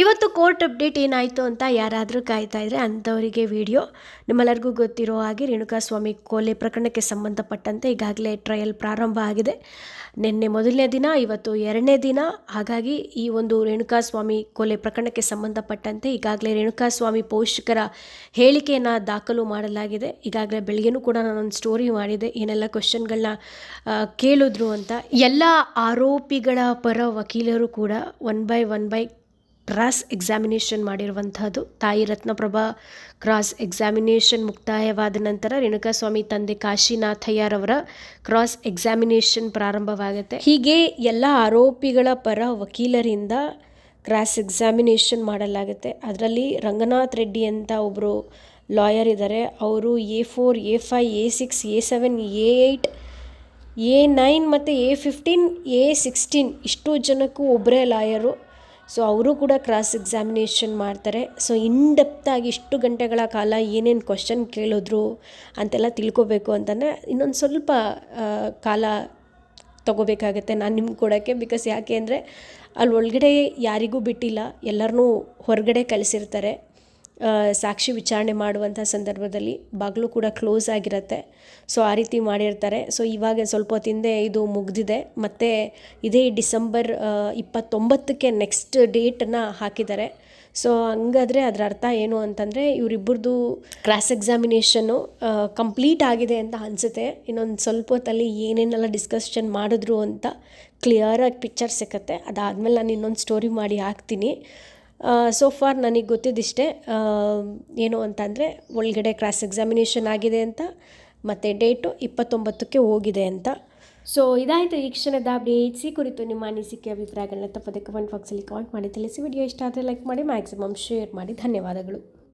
ಇವತ್ತು court update ಏನಾಯಿತು ಅಂತ ಯಾರಾದರೂ ಕಾಯ್ತಾ ಇದ್ರೆ ಅಂಥವರಿಗೆ ವಿಡಿಯೋ. ನಿಮ್ಮೆಲ್ಲರಿಗೂ ಗೊತ್ತಿರೋ ಹಾಗೆ ರೇಣುಕಾಸ್ವಾಮಿ ಕೊಲೆ ಪ್ರಕರಣಕ್ಕೆ ಸಂಬಂಧಪಟ್ಟಂತೆ ಈಗಾಗಲೇ ಟ್ರಯಲ್ ಪ್ರಾರಂಭ ಆಗಿದೆ. ನಿನ್ನೆ ಮೊದಲನೇ ದಿನ, ಇವತ್ತು ಎರಡನೇ ದಿನ. ಹಾಗಾಗಿ ಈ ಒಂದು ರೇಣುಕಾಸ್ವಾಮಿ ಕೊಲೆ ಪ್ರಕರಣಕ್ಕೆ ಸಂಬಂಧಪಟ್ಟಂತೆ ಈಗಾಗಲೇ ರೇಣುಕಾಸ್ವಾಮಿ ಪೋಷಕರ ಹೇಳಿಕೆಯನ್ನು ದಾಖಲು ಮಾಡಲಾಗಿದೆ. ಈಗಾಗಲೇ ಬೆಳಗ್ಗೆನೂ ಕೂಡ ನಾನೊಂದು ಸ್ಟೋರಿ ಮಾಡಿದೆ. ಏನೆಲ್ಲ ಕ್ವಶನ್ಗಳನ್ನ ಕೇಳಿದ್ರು ಅಂತ. ಎಲ್ಲ ಆರೋಪಿಗಳ ಪರ ವಕೀಲರು ಕೂಡ one by one by cross examination ಮಾಡಿರುವಂತಹದ್ದು. ತಾಯಿ ರತ್ನಪ್ರಭಾ ಕ್ರಾಸ್ ಎಕ್ಸಾಮಿನೇಷನ್ ಮುಕ್ತಾಯವಾದ ನಂತರ ರೇಣುಕಾಸ್ವಾಮಿ ತಂದೆ ಕಾಶಿನಾಥಯ್ಯರವರ ಕ್ರಾಸ್ ಎಕ್ಸಾಮಿನೇಷನ್ ಪ್ರಾರಂಭವಾಗುತ್ತೆ. ಹೀಗೆ ಎಲ್ಲ ಆರೋಪಿಗಳ ಪರ ವಕೀಲರಿಂದ ಕ್ರಾಸ್ ಎಕ್ಸಾಮಿನೇಷನ್ ಮಾಡಲಾಗುತ್ತೆ. ಅದರಲ್ಲಿ ರಂಗನಾಥ್ ರೆಡ್ಡಿ ಅಂತ ಒಬ್ಬರು ಲಾಯರ್ ಇದ್ದಾರೆ ಅವರು A four, A five A six, A seven, A eight A nine ಮತ್ತು ಎ ಫಿಫ್ಟೀನ್, ಎ ಸಿಕ್ಸ್ಟೀನ್ ಇಷ್ಟು ಜನಕ್ಕೂ ಒಬ್ಬರೇ ಲಾಯರು. ಸೊ ಅವರು ಕೂಡ ಕ್ರಾಸ್ ಎಕ್ಸಾಮಿನೇಷನ್ ಮಾಡ್ತಾರೆ. ಸೊ ಇನ್ ಡೆಪ್ತಾಗಿ ಇಷ್ಟು ಗಂಟೆಗಳ ಕಾಲ ಏನೇನು ಕ್ವಶನ್ ಕೇಳಿದ್ರು ಅಂತೆಲ್ಲ ತಿಳ್ಕೊಬೇಕು ಅಂತಂದರೆ ಇನ್ನೊಂದು ಸ್ವಲ್ಪ ಕಾಲ ತಗೋಬೇಕಾಗತ್ತೆ ನಾನು ನಿಮ್ಗೆ ಕೊಡೋಕ್ಕೆ. ಬಿಕಾಸ್ ಯಾಕೆ ಅಂದರೆ ಅಲ್ಲಿ ಒಳಗಡೆ ಯಾರಿಗೂ ಬಿಟ್ಟಿಲ್ಲ ಎಲ್ಲರನ್ನೂ ಹೊರಗಡೆ ಕಳಿಸಿರ್ತಾರೆ. ಸಾಕ್ಷಿ ವಿಚಾರಣೆ ಮಾಡುವಂಥ ಸಂದರ್ಭದಲ್ಲಿ ಬಾಗಿಲು ಕೂಡ ಕ್ಲೋಸ್ ಆಗಿರುತ್ತೆ. ಸೊ ಆ ರೀತಿ ಮಾಡಿರ್ತಾರೆ. ಸೊ ಇವಾಗ ಸ್ವಲ್ಪ ಹೊತ್ತಿಂದೆ ಇದು ಮುಗ್ದಿದೆ. ಮತ್ತು ಇದೇ ಡಿಸೆಂಬರ್ ಇಪ್ಪತ್ತೊಂಬತ್ತಕ್ಕೆ ನೆಕ್ಸ್ಟ್ ಡೇಟನ್ನು ಹಾಕಿದ್ದಾರೆ. ಸೊ ಹಂಗಾದರೆ ಅದರ ಅರ್ಥ ಏನು ಅಂತಂದರೆ ಇವರಿಬ್ಬರದು ಕ್ರಾಸ್ ಎಕ್ಸಾಮಿನೇಷನ್ನು ಕಂಪ್ಲೀಟ್ ಆಗಿದೆ ಅಂತ ಅನಿಸುತ್ತೆ. ಇನ್ನೊಂದು ಸ್ವಲ್ಪ ಹೊತ್ತಲ್ಲಿ ಏನೇನೆಲ್ಲ ಡಿಸ್ಕಷನ್ ಮಾಡಿದ್ರು ಅಂತ ಕ್ಲಿಯರಾಗಿ ಪಿಕ್ಚರ್ ಸಿಕ್ಕತ್ತೆ. ಅದಾದಮೇಲೆ ನಾನು ಇನ್ನೊಂದು ಸ್ಟೋರಿ ಮಾಡಿ ಹಾಕ್ತೀನಿ. ಸೊ ಫಾರ್ ನನಗೆ ಗೊತ್ತಿದ್ದಿಷ್ಟೇ ಏನು ಅಂತಂದರೆ ಒಳಗಡೆ ಕ್ರಾಸ್ ಎಕ್ಸಾಮಿನೇಷನ್ ಆಗಿದೆ ಅಂತ, ಮತ್ತು ಡೇಟು ಇಪ್ಪತ್ತೊಂಬತ್ತಕ್ಕೆ ಹೋಗಿದೆ ಅಂತ. ಸೊ ಇದಾಯಿತು ಈ ಕ್ಷಣದ ಅಪ್ಡೇಟ್ಸ್ ಕುರಿತು ನಿಮ್ಮ ಅನಿಸಿಕೆ, ಅಭಿಪ್ರಾಯಗಳನ್ನ ತಪ್ಪದೆ ಕಮೆಂಟ್ ಬಾಕ್ಸಲ್ಲಿ ಕಾಮೆಂಟ್ ಮಾಡಿ. ತಿಳಿಸಿ ವಿಡಿಯೋ ಇಷ್ಟ ಆದರೆ ಲೈಕ್ ಮಾಡಿ ಮ್ಯಾಕ್ಸಿಮಮ್ ಶೇರ್ ಮಾಡಿ. ಧನ್ಯವಾದಗಳು.